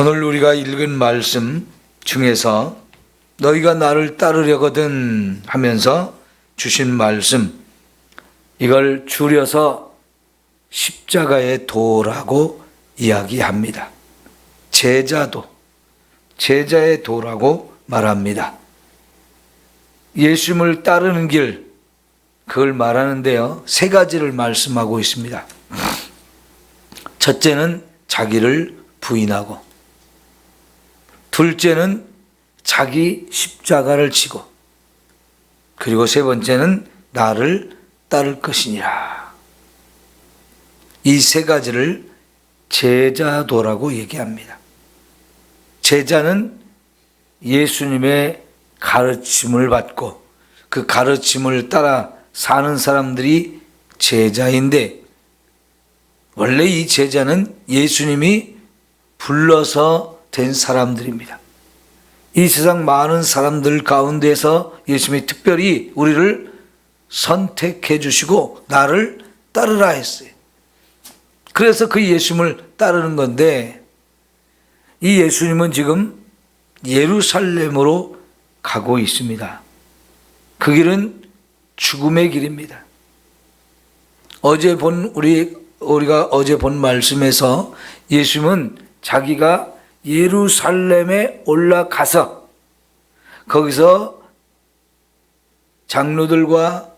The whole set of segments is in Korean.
오늘 우리가 읽은 말씀 중에서 너희가 나를 따르려거든 하면서 주신 말씀 이걸 줄여서 십자가의 도라고 이야기합니다. 제자도 제자의 도라고 말합니다. 예수님을 따르는 길 그걸 말하는데요. 세 가지를 말씀하고 있습니다. 첫째는 자기를 부인하고 둘째는 자기 십자가를 지고 그리고 세 번째는 나를 따를 것이니라. 이 세 가지를 제자도라고 얘기합니다. 제자는 예수님의 가르침을 받고 그 가르침을 따라 사는 사람들이 제자인데 원래 이 제자는 예수님이 불러서 된 사람들입니다. 이 세상 많은 사람들 가운데서 예수님이 특별히 우리를 선택해 주시고 나를 따르라 했어요. 그래서 그 예수님을 따르는 건데 이 예수님은 지금 예루살렘으로 가고 있습니다. 그 길은 죽음의 길입니다. 어제 본 우리 우리가 어제 본 말씀에서 예수님은 자기가 예루살렘에 올라가서 거기서 장로들과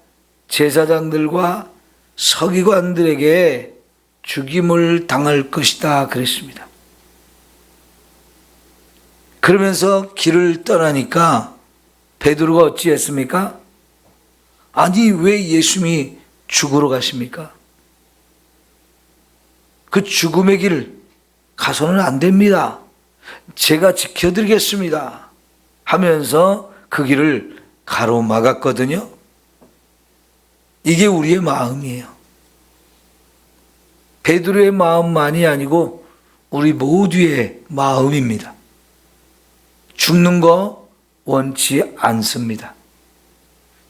제사장들과 서기관들에게 죽임을 당할 것이다 그랬습니다. 그러면서 길을 떠나니까 베드로가 어찌했습니까? 아니 왜 예수님이 죽으러 가십니까? 그 죽음의 길 가서는 안 됩니다. 제가 지켜드리겠습니다. 하면서 그 길을 가로막았거든요. 이게 우리의 마음이에요. 베드로의 마음만이 아니고 우리 모두의 마음입니다. 죽는 거 원치 않습니다.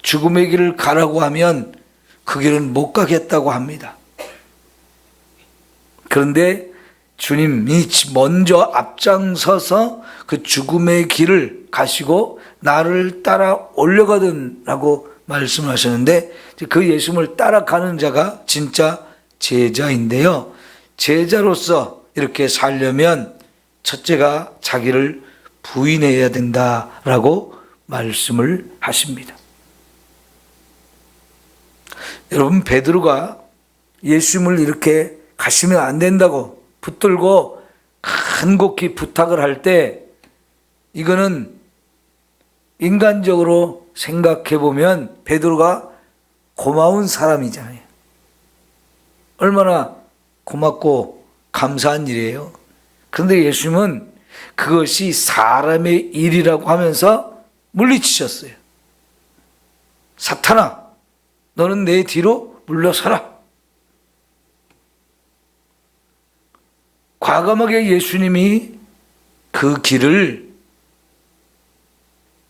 죽음의 길을 가라고 하면 그 길은 못 가겠다고 합니다. 그런데 주님이 먼저 앞장서서 그 죽음의 길을 가시고 나를 따라 올려거든 라고 말씀하셨는데 그 예수님을 따라가는 자가 진짜 제자인데요. 제자로서 이렇게 살려면 첫째가 자기를 부인해야 된다라고 말씀을 하십니다. 여러분 베드로가 예수님을 이렇게 가시면 안 된다고 붙들고 간곡히 부탁을 할 때 이거는 인간적으로 생각해 보면 베드로가 고마운 사람이잖아요. 얼마나 고맙고 감사한 일이에요. 그런데 예수님은 그것이 사람의 일이라고 하면서 물리치셨어요. 사탄아, 너는 내 뒤로 물러서라. 과감하게 예수님이 그 길을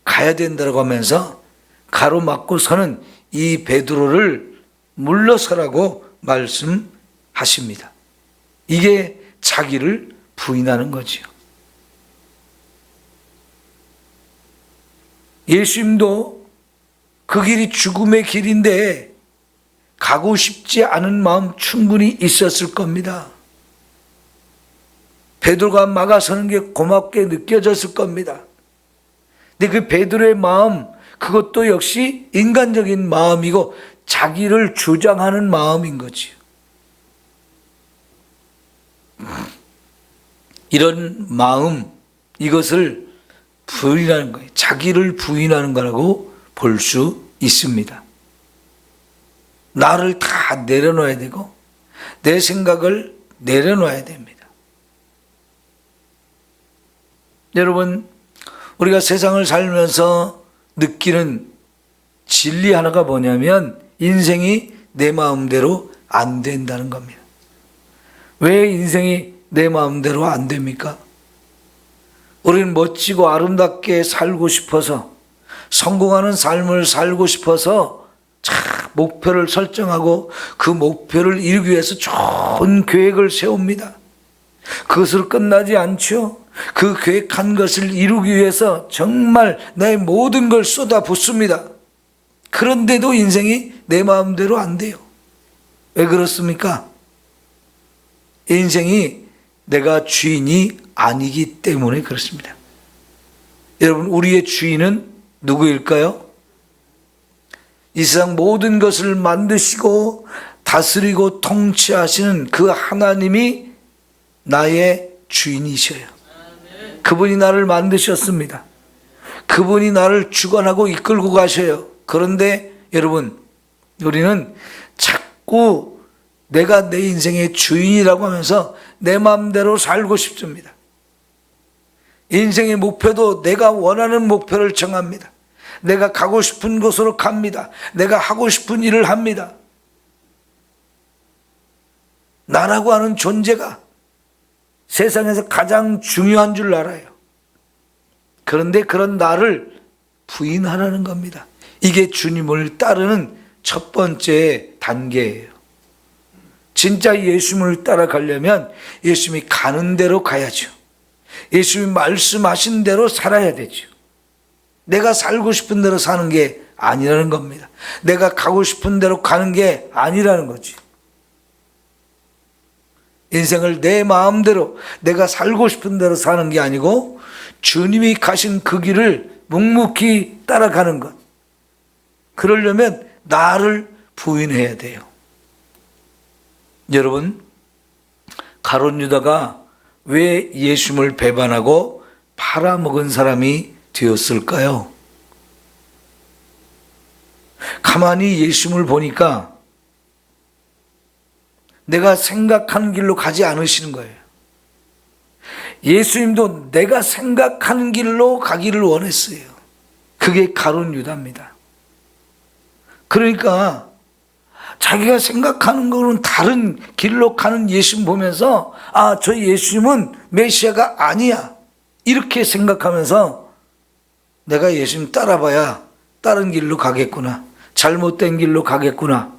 가야 된다고 하면서 가로막고 서는 이 베드로를 물러서라고 말씀하십니다. 이게 자기를 부인하는 거지요. 예수님도 그 길이 죽음의 길인데 가고 싶지 않은 마음 충분히 있었을 겁니다. 베드로가 막아서는 게 고맙게 느껴졌을 겁니다. 근데 그 베드로의 마음 그것도 역시 인간적인 마음이고 자기를 주장하는 마음인 거지요. 이런 마음 이것을 부인하는 거예요. 자기를 부인하는 거라고 볼 수 있습니다. 나를 다 내려놔야 되고 내 생각을 내려놔야 됩니다. 여러분 우리가 세상을 살면서 느끼는 진리 하나가 뭐냐면 인생이 내 마음대로 안 된다는 겁니다. 왜 인생이 내 마음대로 안 됩니까? 우리는 멋지고 아름답게 살고 싶어서 성공하는 삶을 살고 싶어서 참 목표를 설정하고 그 목표를 이루기 위해서 좋은 계획을 세웁니다. 그것으로 끝나지 않죠. 그 계획한 것을 이루기 위해서 정말 내 모든 걸 쏟아 붓습니다. 그런데도 인생이 내 마음대로 안 돼요. 왜 그렇습니까? 인생이 내가 주인이 아니기 때문에 그렇습니다. 여러분, 우리의 주인은 누구일까요? 이 세상 모든 것을 만드시고 다스리고 통치하시는 그 하나님이 나의 주인이셔요. 그분이 나를 만드셨습니다. 그분이 나를 주관하고 이끌고 가셔요. 그런데 여러분, 우리는 자꾸 내가 내 인생의 주인이라고 하면서 내 마음대로 살고 싶습니다. 인생의 목표도 내가 원하는 목표를 정합니다. 내가 가고 싶은 곳으로 갑니다. 내가 하고 싶은 일을 합니다. 나라고 하는 존재가 세상에서 가장 중요한 줄 알아요. 그런데 그런 나를 부인하라는 겁니다. 이게 주님을 따르는 첫 번째 단계예요. 진짜 예수님을 따라가려면 예수님이 가는 대로 가야죠. 예수님이 말씀하신 대로 살아야 되죠. 내가 살고 싶은 대로 사는 게 아니라는 겁니다. 내가 가고 싶은 대로 가는 게 아니라는 거지. 인생을 내 마음대로 내가 살고 싶은 대로 사는 게 아니고 주님이 가신 그 길을 묵묵히 따라가는 것. 그러려면 나를 부인해야 돼요. 여러분, 가론 유다가 왜 예수님을 배반하고 팔아먹은 사람이 되었을까요? 가만히 예수님을 보니까 내가 생각하는 길로 가지 않으시는 거예요. 예수님도 내가 생각하는 길로 가기를 원했어요. 그게 가론 유다입니다. 그러니까 자기가 생각하는 거는 다른 길로 가는 예수님 보면서 아, 저 예수님은 메시아가 아니야. 이렇게 생각하면서 내가 예수님 따라봐야 다른 길로 가겠구나. 잘못된 길로 가겠구나.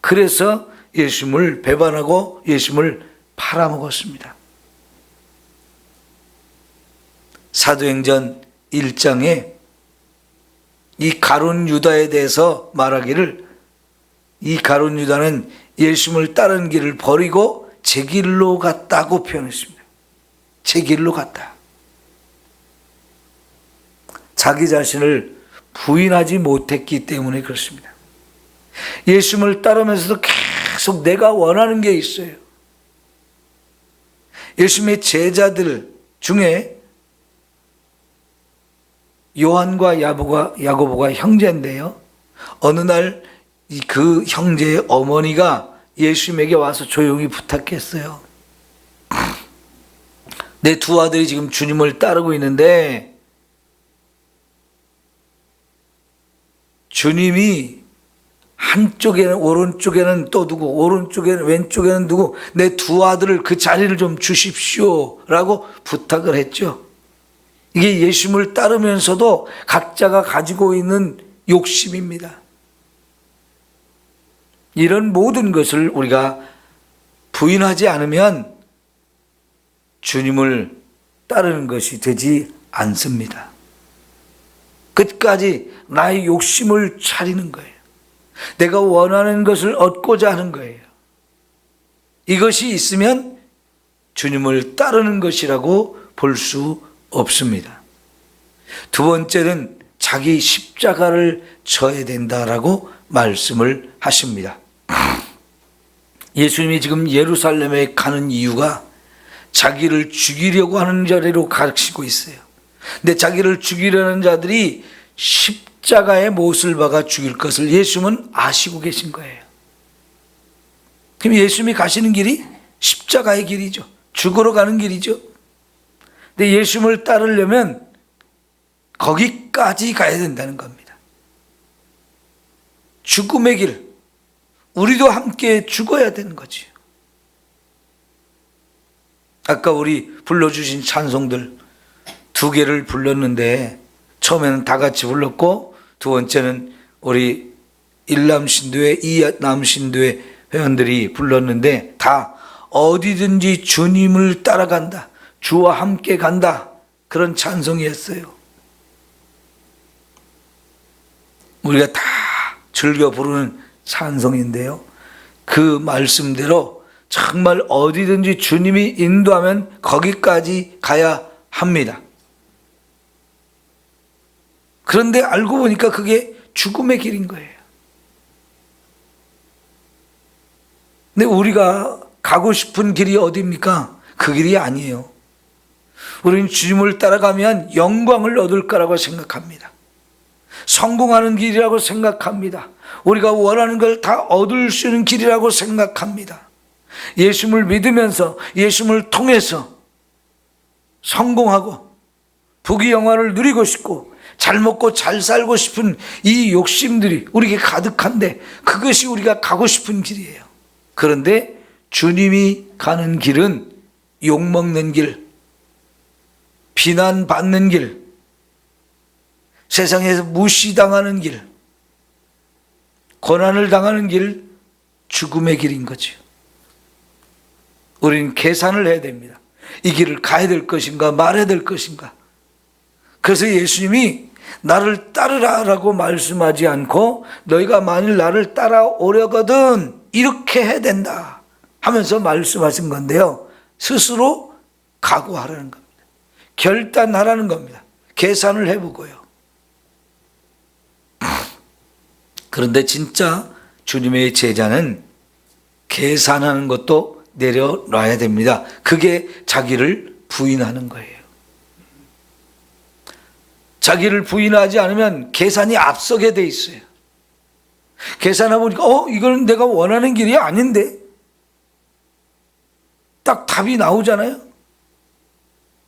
그래서 예수님을 배반하고 예수님을 팔아먹었습니다. 사도행전 1장에 이 가론 유다에 대해서 말하기를 이 가론 유다는 예수님을 따른 길을 버리고 제 길로 갔다고 표현했습니다. 제 길로 갔다. 자기 자신을 부인하지 못했기 때문에 그렇습니다. 예수님을 따르면서도 계속 내가 원하는 게 있어요. 예수님의 제자들 중에 요한과 야보가, 야고보가 형제인데요. 어느 날 그 형제의 어머니가 예수님에게 와서 조용히 부탁했어요. 내 두 아들이 지금 주님을 따르고 있는데 주님이 한쪽에는 오른쪽에는 또 누구 오른쪽에는 왼쪽에는 누구 내 두 아들을 그 자리를 좀 주십시오라고 부탁을 했죠. 이게 예수님을 따르면서도 각자가 가지고 있는 욕심입니다. 이런 모든 것을 우리가 부인하지 않으면 주님을 따르는 것이 되지 않습니다. 끝까지 나의 욕심을 차리는 거예요. 내가 원하는 것을 얻고자 하는 거예요. 이것이 있으면 주님을 따르는 것이라고 볼 수 없습니다. 두 번째는 자기 십자가를 져야 된다라고 말씀을 하십니다. 예수님이 지금 예루살렘에 가는 이유가 자기를 죽이려고 하는 자리로 가르치고 있어요. 근데 자기를 죽이려는 자들이 십 자가의 못을 박아 죽일 것을 예수님은 아시고 계신 거예요. 그럼 예수님이 가시는 길이 십자가의 길이죠. 죽으러 가는 길이죠. 근데 예수님을 따르려면 거기까지 가야 된다는 겁니다. 죽음의 길. 우리도 함께 죽어야 되는 거지요. 아까 우리 불러주신 찬송들 두 개를 불렀는데 처음에는 다 같이 불렀고 두 번째는 우리 일남 신도회, 이남 신도회 회원들이 불렀는데 다 어디든지 주님을 따라간다. 주와 함께 간다. 그런 찬송이었어요. 우리가 다 즐겨 부르는 찬송인데요. 그 말씀대로 정말 어디든지 주님이 인도하면 거기까지 가야 합니다. 그런데 알고 보니까 그게 죽음의 길인 거예요. 근데 우리가 가고 싶은 길이 어디입니까? 그 길이 아니에요. 우리는 주님을 따라가면 영광을 얻을 거라고 생각합니다. 성공하는 길이라고 생각합니다. 우리가 원하는 걸 다 얻을 수 있는 길이라고 생각합니다. 예수님을 믿으면서 예수님을 통해서 성공하고 부귀 영화를 누리고 싶고 잘 먹고 잘 살고 싶은 이 욕심들이 우리에게 가득한데 그것이 우리가 가고 싶은 길이에요. 그런데 주님이 가는 길은 욕먹는 길, 비난받는 길, 세상에서 무시당하는 길, 고난을 당하는 길, 죽음의 길인 거죠. 우리는 계산을 해야 됩니다. 이 길을 가야 될 것인가 말아야 될 것인가. 그래서 예수님이 나를 따르라라고 말씀하지 않고 너희가 만일 나를 따라오려거든 이렇게 해야 된다 하면서 말씀하신 건데요. 스스로 각오하라는 겁니다. 결단하라는 겁니다. 계산을 해보고요. 그런데 진짜 주님의 제자는 계산하는 것도 내려놔야 됩니다. 그게 자기를 부인하는 거예요. 자기를 부인하지 않으면 계산이 앞서게 돼 있어요. 계산해 보니까 어 이거는 내가 원하는 길이 아닌데 딱 답이 나오잖아요.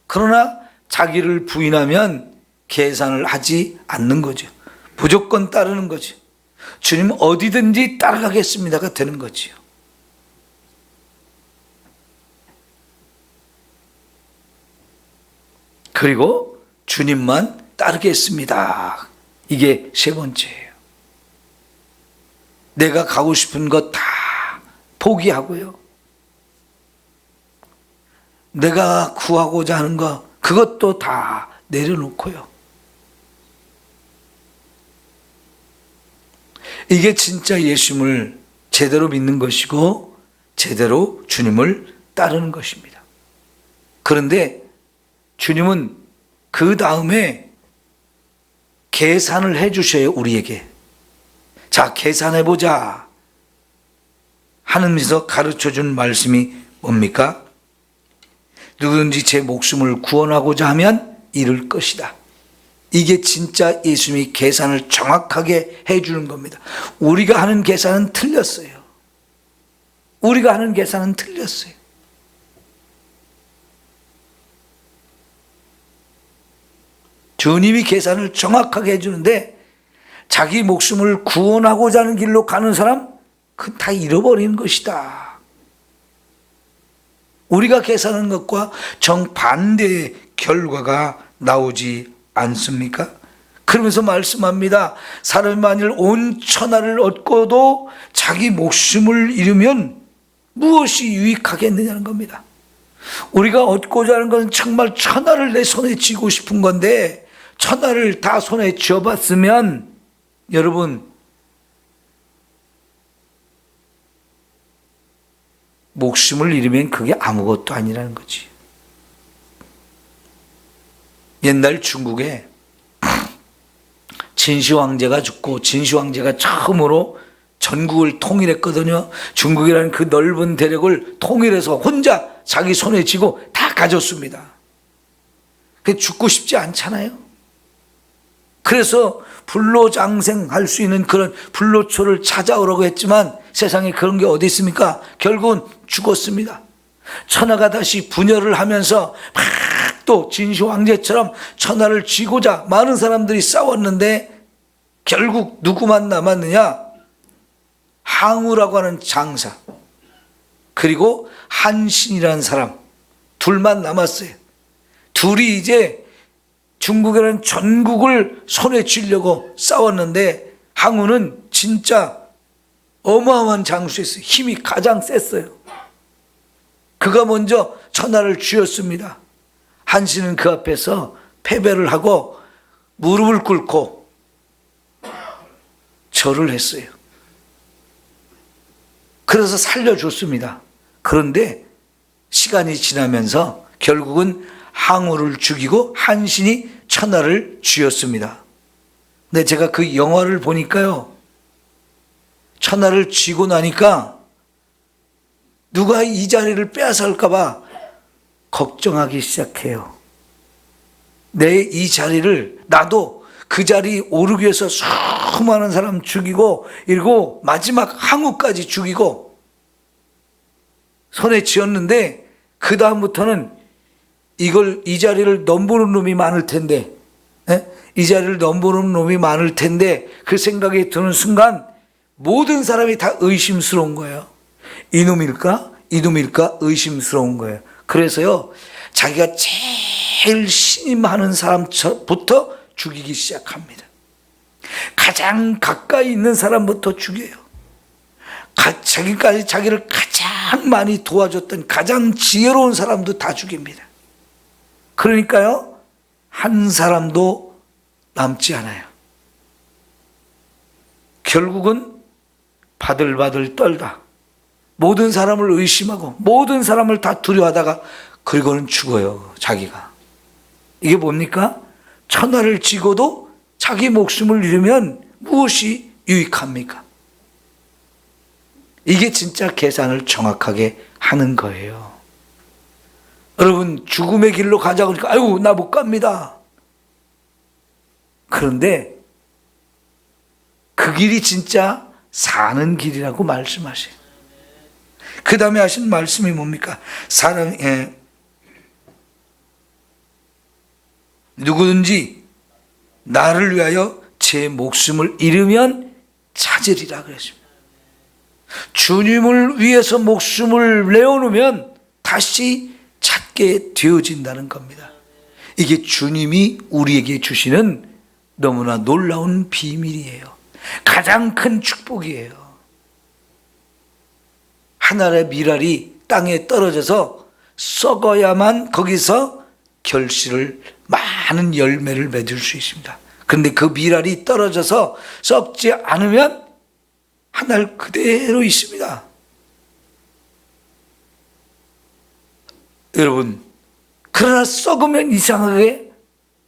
그러나 자기를 부인하면 계산을 하지 않는 거죠. 무조건 따르는 거죠. 주님 어디든지 따라가겠습니다가 되는 거지요. 그리고 주님만 따르겠습니다. 이게 세 번째예요. 내가 가고 싶은 것 다 포기하고요. 내가 구하고자 하는 것, 그것도 다 내려놓고요. 이게 진짜 예수님을 제대로 믿는 것이고, 제대로 주님을 따르는 것입니다. 그런데 주님은 그 다음에 계산을 해 주셔요, 우리에게. 자, 계산해 보자. 하늘에서 가르쳐 준 말씀이 뭡니까? 누구든지 제 목숨을 구원하고자 하면 잃을 것이다. 이게 진짜 예수님이 계산을 정확하게 해 주는 겁니다. 우리가 하는 계산은 틀렸어요. 우리가 하는 계산은 틀렸어요. 주님이 계산을 정확하게 해주는데 자기 목숨을 구원하고자 하는 길로 가는 사람 그건 다 잃어버리는 것이다. 우리가 계산하는 것과 정반대의 결과가 나오지 않습니까? 그러면서 말씀합니다. 사람이 만일 온 천하를 얻고도 자기 목숨을 잃으면 무엇이 유익하겠느냐는 겁니다. 우리가 얻고자 하는 것은 정말 천하를 내 손에 쥐고 싶은 건데 천하를 다 손에 쥐어봤으면 여러분 목숨을 잃으면 그게 아무것도 아니라는 거지. 옛날 중국에 진시 황제가 죽고 진시 황제가 처음으로 전국을 통일했거든요. 중국이라는 그 넓은 대륙을 통일해서 혼자 자기 손에 쥐고 다 가졌습니다. 그 죽고 싶지 않잖아요. 그래서 불로장생할 수 있는 그런 불로초를 찾아오라고 했지만 세상에 그런 게 어디 있습니까? 결국은 죽었습니다. 천하가 다시 분열을 하면서 막 또 진시 황제처럼 천하를 쥐고자 많은 사람들이 싸웠는데 결국 누구만 남았느냐? 항우라고 하는 장사 그리고 한신이라는 사람 둘만 남았어요. 둘이 이제 중국이라는 전국을 손에 쥐려고 싸웠는데 항우는 진짜 어마어마한 장수였어요. 힘이 가장 셌어요. 그가 먼저 천하를 쥐었습니다. 한신은 그 앞에서 패배를 하고 무릎을 꿇고 절을 했어요. 그래서 살려줬습니다. 그런데 시간이 지나면서 결국은 항우를 죽이고 한신이 천하를 쥐었습니다. 근데 제가 그 영화를 보니까요. 천하를 쥐고 나니까 누가 이 자리를 빼앗을까봐 걱정하기 시작해요. 내 이 자리를 나도 그 자리 오르기 위해서 수많은 사람 죽이고 이러고 마지막 항우까지 죽이고 손에 쥐었는데 그 다음부터는 이걸 이 자리를 넘보는 놈이 많을 텐데 예? 이 자리를 넘보는 놈이 많을 텐데 그 생각이 드는 순간 모든 사람이 다 의심스러운 거예요. 이놈일까? 이놈일까? 의심스러운 거예요. 그래서요, 자기가 제일 신임하는 사람부터 죽이기 시작합니다. 가장 가까이 있는 사람부터 죽여요. 가, 자기까지 자기를 가장 많이 도와줬던 가장 지혜로운 사람도 다 죽입니다. 그러니까요, 한 사람도 남지 않아요. 결국은 바들바들 떨다. 모든 사람을 의심하고 모든 사람을 다 두려워하다가 그리고는 죽어요. 자기가. 이게 뭡니까? 천하를 지고도 자기 목숨을 잃으면 무엇이 유익합니까? 이게 진짜 계산을 정확하게 하는 거예요. 여러분, 죽음의 길로 가자고 하니까, 아이고, 나못 갑니다. 그런데 그 길이 진짜 사는 길이라고 말씀하세요. 그 다음에 하신 말씀이 뭡니까? 사람, 예. 누구든지 나를 위하여 제 목숨을 잃으면 찾으리라 그랬습니다. 주님을 위해서 목숨을 내어놓으면 다시 찾게 되어진다는 겁니다. 이게 주님이 우리에게 주시는 너무나 놀라운 비밀이에요. 가장 큰 축복이에요. 하나의 미랄이 땅에 떨어져서 썩어야만 거기서 결실을 많은 열매를 맺을 수 있습니다. 근데 그 미랄이 떨어져서 썩지 않으면 하늘 그대로 있습니다. 여러분, 그러나 썩으면 이상하게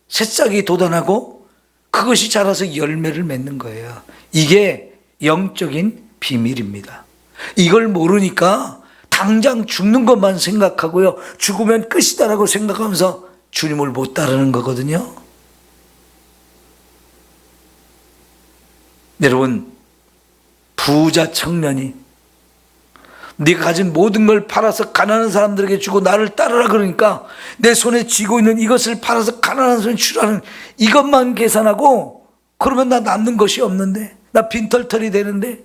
새싹이 돋아나고 그것이 자라서 열매를 맺는 거예요. 이게 영적인 비밀입니다. 이걸 모르니까 당장 죽는 것만 생각하고요. 죽으면 끝이다라고 생각하면서 주님을 못 따르는 거거든요. 여러분, 부자 청년이 네가 가진 모든 걸 팔아서 가난한 사람들에게 주고 나를 따르라 그러니까 내 손에 쥐고 있는 이것을 팔아서 가난한 사람에 주라는 이것만 계산하고 그러면 나 남는 것이 없는데 나 빈털털이 되는데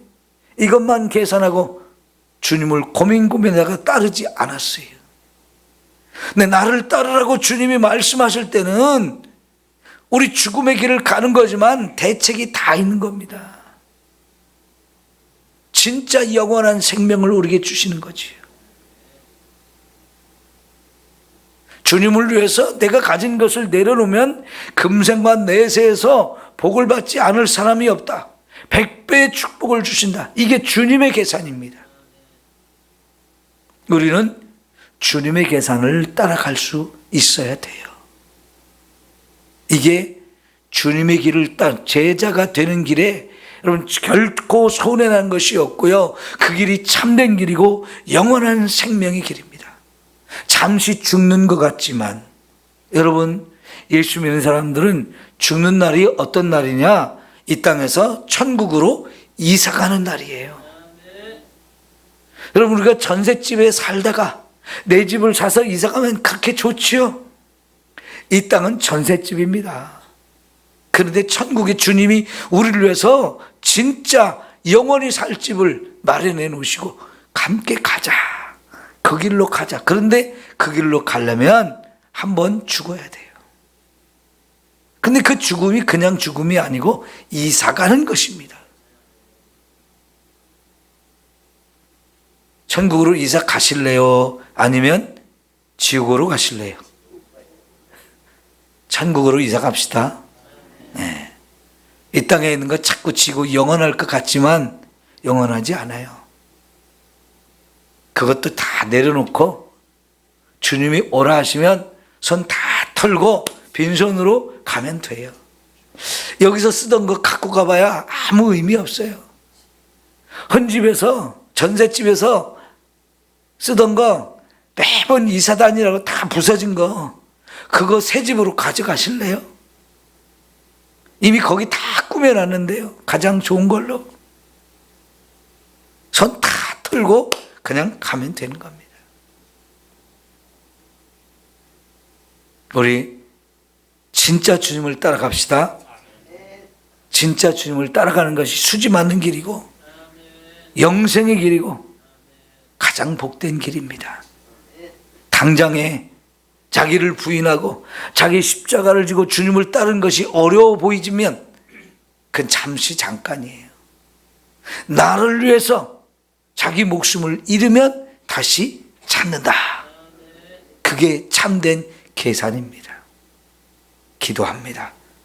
이것만 계산하고 주님을 고민 고민하다가 따르지 않았어요. 근데 나를 따르라고 주님이 말씀하실 때는 우리 죽음의 길을 가는 거지만 대책이 다 있는 겁니다. 진짜 영원한 생명을 우리에게 주시는 거지요. 주님을 위해서 내가 가진 것을 내려놓으면 금생과 내세에서 복을 받지 않을 사람이 없다. 백배의 축복을 주신다. 이게 주님의 계산입니다. 우리는 주님의 계산을 따라갈 수 있어야 돼요. 이게 주님의 길을 따 제자가 되는 길에 여러분 결코 손해난 것이 없고요. 그 길이 참된 길이고 영원한 생명의 길입니다. 잠시 죽는 것 같지만 여러분 예수 믿는 사람들은 죽는 날이 어떤 날이냐? 이 땅에서 천국으로 이사 가는 날이에요. 여러분 우리가 전셋집에 살다가 내 집을 사서 이사 가면 그렇게 좋지요. 이 땅은 전셋집입니다. 그런데 천국의 주님이 우리를 위해서 진짜 영원히 살 집을 마련해 놓으시고 함께 가자. 그 길로 가자. 그런데 그 길로 가려면 한번 죽어야 돼요. 근데 그 죽음이 그냥 죽음이 아니고 이사 가는 것입니다. 천국으로 이사 가실래요? 아니면 지옥으로 가실래요? 천국으로 이사 갑시다. 네. 이 땅에 있는 거 자꾸 치고 영원할 것 같지만 영원하지 않아요. 그것도 다 내려놓고 주님이 오라 하시면 손 다 털고 빈손으로 가면 돼요. 여기서 쓰던 거 갖고 가봐야 아무 의미 없어요. 헌집에서 전셋집에서 쓰던 거 매번 이사 다니라고 다 부서진 거 그거 새 집으로 가져가실래요? 이미 거기 다 꾸며놨는데요. 가장 좋은 걸로 손 다 털고 그냥 가면 되는 겁니다. 우리 진짜 주님을 따라갑시다. 진짜 주님을 따라가는 것이 수지 맞는 길이고 영생의 길이고 가장 복된 길입니다. 당장에 자기를 부인하고 자기 십자가를 지고 주님을 따르는 것이 어려워 보이지만 그건 잠시 잠깐이에요. 나를 위해서 자기 목숨을 잃으면 다시 찾는다. 그게 참된 계산입니다. 기도합니다.